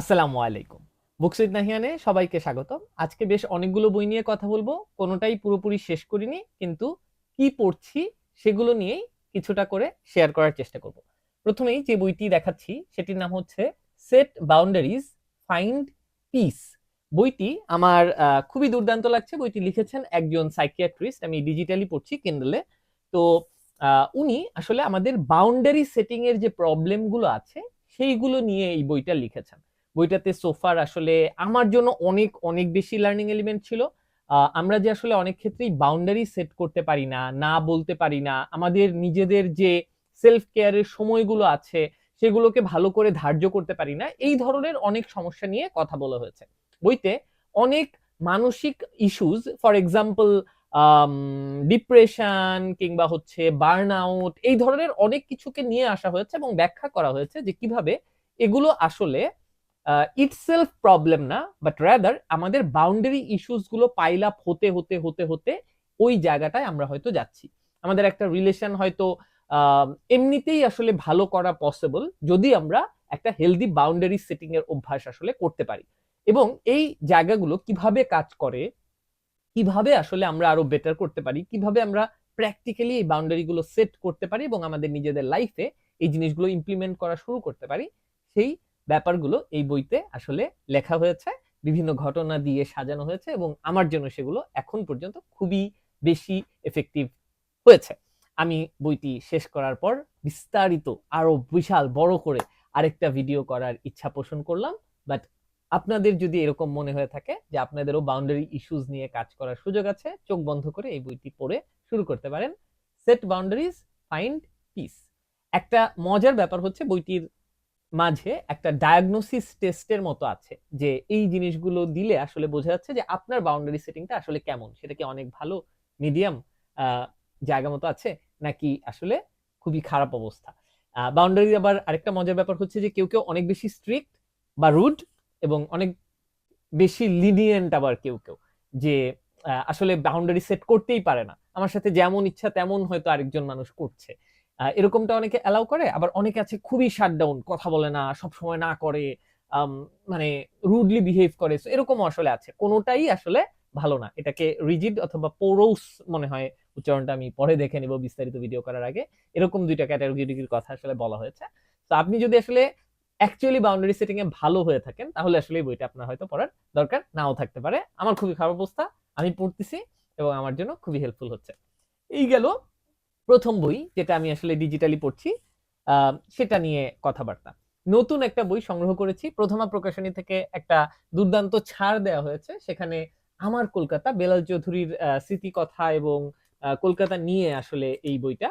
আসসালামু আলাইকুম। বুকসুইট নাহিয়ানে সবাইকে স্বাগত আজকে বেশ অনেকগুলো বই নিয়ে কথা বলব। কোনোটাই পুরোপুরি শেষ করিনি, কিন্তু কি পড়ছি সেগুলো নিয়েই কিছুটা করে শেয়ার করার চেষ্টা করব। প্রথমেই যে বইটি দেখাচ্ছি, সেটির নাম হচ্ছে সেট বাউন্ডারিজ, ফাইন্ড পিস। বইটি আমার খুবই দুর্দান্ত লাগছে। বইটি লিখেছেন একজন সাইকিয়াট্রিস্ট। আমি ডিজিটালি পড়ছি কিন্ডলে তো উনি আসলে আমাদের বাউন্ডারি সেটিং এর যে প্রবলেমগুলো আছে, সেইগুলো নিয়ে এই বইটা লিখেছেন। বইটাতে সোফার আসলে আমার জন্য অনেক অনেক বেশি লার্নিং এলিমেন্ট ছিল। আমরা যে আসলে অনেক ক্ষেত্রেই বাউন্ডারি সেট করতে পারি না না বলতে পারি না, আমাদের নিজেদের যে সেলফ কেয়ারের সময়গুলো আছে, সেগুলোকে ভালো করে ধার্য করতে পারি না, এই ধরনের অনেক সমস্যা নিয়ে কথা বলা হয়েছে। বইতে অনেক মানসিক ইস্যুজ ফর এক্সাম্পল ডিপ্রেশন কিংবা হচ্ছে বার্ন আউট এই ধরনের অনেক কিছুকে নিয়ে আসা হয়েছে এবং ব্যাখ্যা করা হয়েছে যে কীভাবে এগুলো আসলে ইটসেলফ প্রবলেম না বাট রাদার আমাদের বাউন্ডারি ইস্যুসগুলো পাইল আপ হতে হতে হতে হতে ওই জায়গাটায় আমরা হয়তো যাচ্ছি। আমাদের একটা রিলেশন হয়তো এমনিতেই আসলে ভালো করা পসিবল যদি আমরা একটা হেলদি বাউন্ডারি সেটিং এর অভ্যাস আসলে করতে পারি। এবং এই জায়গাগুলো কীভাবে কাজ করে, কীভাবে আসলে আমরা আরও বেটার করতে পারি, কীভাবে আমরা প্র্যাকটিক্যালি এই বাউন্ডারি গুলো সেট করতে পারি এবং আমাদের নিজেদের লাইফে এই জিনিসগুলো ইমপ্লিমেন্ট করা শুরু করতে পারি, সেই ব্যাপারগুলো এই বইতে আসলে লেখা হয়েছে, বিভিন্ন ঘটনা দিয়ে সাজানো হয়েছে এবং আমার জন্য সেগুলো এখন পর্যন্ত খুবই বেশি এফেক্টিভ হয়েছে। আমি বইটি শেষ করার পর বিস্তারিত আরও বিশাল বড় করে আরেকটা ভিডিও করার ইচ্ছা পোষণ করলাম। বাট আপনাদের যদি এরকম মনে হয়ে থাকে যে আপনাদেরও বাউন্ডারি ইস্যুজ নিয়ে কাজ করার সুযোগ আছে, চোখ বন্ধ করে এই বইটি পড়ে শুরু করতে পারেন। সেট বাউন্ডারিজ ফাইন্ড পিস একটা মজার ব্যাপার হচ্ছে বইটির মাঝে একটা ডায়াগনোসিস টেস্টের মতো আছে, যে এই জিনিসগুলো দিলে আসলে বোঝা যাচ্ছে যে আপনার বাউন্ডারি সেটিংটা আসলে কেমন? সেটা কি অনেক ভালো মিডিয়াম জায়গা মতো আছে, নাকি আসলে খুবই খারাপ অবস্থা? বাউন্ডারি আবার আরেকটা মজার ব্যাপার হচ্ছে যে কেউ কেউ অনেক বেশি স্ট্রিক্ট বা রুড এবং অনেক বেশি লিনিয়েন্ট আবার কেউ কেউ, যে আসলে বাউন্ডারি সেট করতেই পারে না। আমার সাথে যেমন ইচ্ছা তেমন হয়তো আরেকজন মানুষ করছে। এরকমটা অনেকে অ্যালাউ করে, আবার অনেকে আছে খুবই শাটডাউন কথা বলে না সব সময় না করে মানে রুডলি বিহেভ করে। এরকম আসলে আছে। কোনোটাই আসলে ভালো না। এটাকে রিজিড অথবা পোরোস মনে হয়, উচ্চারণটা আমি পরে দেখে নিব বিস্তারিত ভিডিও করার আগে। এরকম দুইটা ক্যাটাগরির কথা আসলে বলা হয়েছে। তো আপনি যদি আসলে অ্যাকচুয়ালি বাউন্ডারি সেটিং এ ভালো হয়ে থাকেন, তাহলে আসলে এই বইটা আপনার হয়তো পড়ার দরকার নাও থাকতে পারে। আমার খুবই খারাপ অবস্থা, আমি পড়তেছি এবং আমার জন্য খুবই হেল্পফুল হচ্ছে। এই গেল প্রথম বই যেটা আমি আসলে ডিজিটালি পড়ছি সেটা নিয়ে কথাবার্তা। নতুন একটা বই সংগ্রহ করেছি। প্রথমা প্রকাশনী থেকে একটা দুর্দান্ত ছাড় দেওয়া হয়েছে। সেখানে আমার কলকাতা, বেলাল চৌধুরীর স্মৃতিকথা এবং কলকাতা নিয়ে আসলে এই বইটা।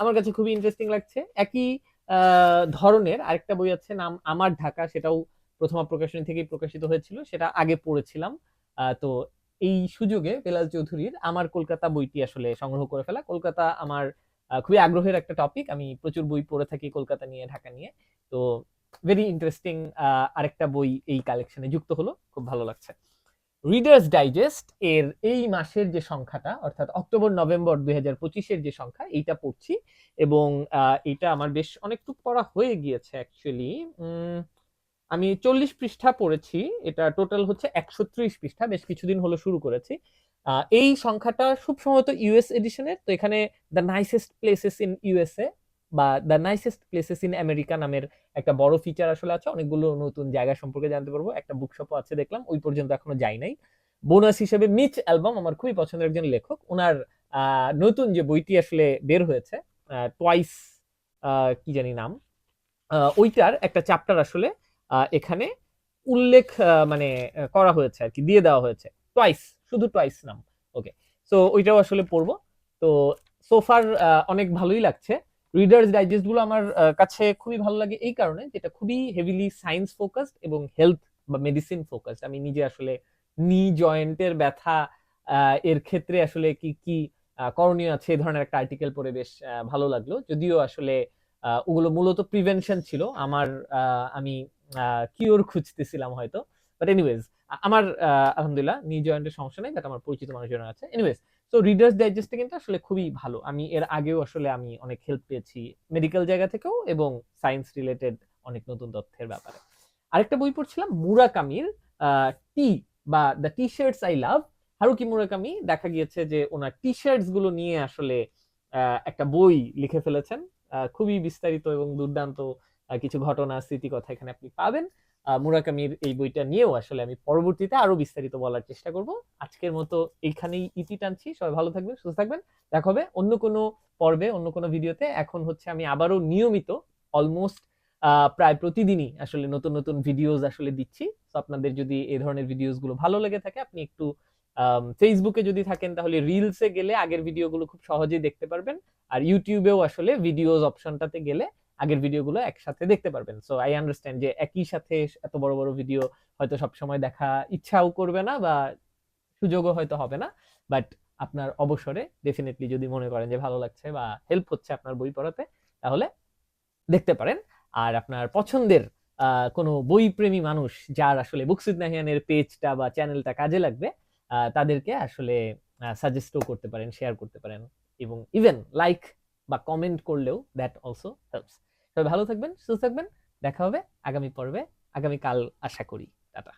আমার কাছে খুবই ইন্টারেস্টিং লাগছে। একই ধরনের আরেকটা বই আছে নাম আমার ঢাকা। সেটাও প্রথমা প্রকাশনী থেকেই প্রকাশিত হয়েছিল। সেটা আগে পড়েছিলাম। তো এই সুযোগে বেলাল চৌধুরীর আমার কলকাতা বইটি আসলে সংগ্রহ করে ফেলা। কলকাতা আমার খুবই আগ্রহের একটা টপিক আমি প্রচুর বই পড়ে থাকি কলকাতা নিয়ে, ঢাকা নিয়ে। তো ভেরি ইন্টারেস্টিং আরেকটা বই এই কালেকশনে যুক্ত হলো। খুব ভালো লাগছে। রিডার্স ডাইজেস্ট এর এই মাসের যে সংখ্যাটা, অর্থাৎ অক্টোবর, নভেম্বর দুই হাজার পঁচিশের যে সংখ্যা, এইটা পড়ছি। এবং এটা আমার বেশ অনেকটুকু পড়া হয়ে গিয়েছে অ্যাকচুয়ালি আমি চল্লিশ পৃষ্ঠা পড়েছি, এটা টোটাল হচ্ছে একশো ত্রিশ পৃষ্ঠা, বেশ কিছুদিন হলো শুরু করেছি। এই সংখ্যাটা খুব সম্ভবত ইউএস এডিশনের তো এখানে the nicest places in USA বা the nicest places in America নামের একটা বড় ফিচার আসলে আছে, অনেকগুলো নতুন জায়গা সম্পর্কে জানতে পারব, একটা বুকশপও আছে দেখলাম, ওই পর্যন্ত এখনও যাই নাই। বোনাস হিসেবে মিচ অ্যালবাম আমার খুবই পছন্দের একজন লেখক ওনার নতুন যে বইটি আসলে বের হয়েছে টুয়াইস কি জানি নাম ওইটার একটা চ্যাপ্টার আসলে এখানে উল্লেখ মানে করা হয়েছে আর কি, দিয়ে দেওয়া হয়েছে। টুয়াইস শুধু টুয়াইস নাম। ওকে সো ওইটাও আসলে পড়ব। তো সোফার অনেক ভালোই লাগছে। রিডার্স ডাইজেস্টগুলো আমার কাছে খুবই ভালো লাগে এই কারণে যেটা খুবই হেভিলি সায়েন্স ফোকাসড এবং হেলথ বা মেডিসিন ফোকাসড আমি নিজে আসলে নি জয়েন্টের ব্যথা এর ক্ষেত্রে আসলে কি কি করণীয় আছে এই ধরনের একটা আর্টিকেল পড়ে বেশ ভালো লাগল। যদিও আসলে ওগুলো মূলত প্রিভেনশন ছিল। আমার আমি কিওর খুঁজতেছিলাম হয়তো। বাট এনিওয়েজ আমার আলহামদুলিল্লাহ নি জয়েন্টের সমস্যা নেই বাট আমার পরিচিত মানুষজন আছে। এনিওয়েজ তো রিডার্স ডাইজেস্টে কিন্তু আসলে খুবই ভালো। আমি এর আগেও আসলে আমি অনেক হেল্প পেয়েছি মেডিকেল জায়গা থেকেও এবং সায়েন্স রিলেটেড অনেক নতুন তথ্যের ব্যাপারে। আরেকটা বই পড়ছিলাম, মুরাকামির টি বা the T shirts I love Haruki Murakami দেখা গিয়েছে যে ওনার টি শার্টসগুলো নিয়ে আসলে একটা বই লিখে ফেলেছেন। খুবই বিস্তারিত এবং দুর্দান্ত কিছু ঘটনা, স্মৃতি কথা এখানে আপনি পাবেন। মুরাকামির এই বইটা নিয়েও আসলে আমি পরবর্তীতে আরও বিস্তারিত বলার চেষ্টা করব। আজকের মতো এইখানেই ইতি টানছি। সবাই ভালো থাকবেন, সুস্থ থাকবেন। দেখা হবে অন্য কোনো পর্বে, অন্য কোনো ভিডিওতে। এখন হচ্ছে আমি আবারও নিয়মিত অলমোস্ট প্রায় প্রতিদিনই আসলে নতুন নতুন ভিডিওস আসলে দিচ্ছি। তো আপনাদের যদি এই ধরনের ভিডিওসগুলো ভালো লেগে থাকে, আপনি একটু ফেসবুকে যদি থাকেন, তাহলে রিলসে গেলে আগের ভিডিওগুলো খুব সহজেই দেখতে পারবেন। আর ইউটিউবেও আসলে ভিডিওস অপশনটাতে গেলে আগের ভিডিওগুলো একসাথে দেখতে পারবেন। সো আই আন্ডারস্ট্যান্ড যে একই সাথে এত বড় বড় ভিডিও হয়তো সবসময় দেখা ইচ্ছাও করবে না বা সুযোগও হয়তো হবে না। বাট আপনার অবসরে ডেফিনেটলি যদি মনে করেন যে ভালো লাগছে বা হেল্প হচ্ছে আপনার বই পড়াতে, তাহলে দেখতে পারেন। আর আপনার পছন্দের কোনো বই প্রেমী মানুষ যার আসলে বুকসিদ নাহিয়ানের পেজটা বা চ্যানেলটা কাজে লাগবে তাদেরকে আসলে সাজেস্টও করতে পারেন শেয়ার করতে পারেন এবং ইভেন লাইক বা কমেন্ট করলেও দ্যাট অলসো হেল্পস সবাই ভালো থাকবেন সুস্থ থাকবেন। দেখা হবে আগামী পর্বে। আগামীকাল আশা করি। টাটা।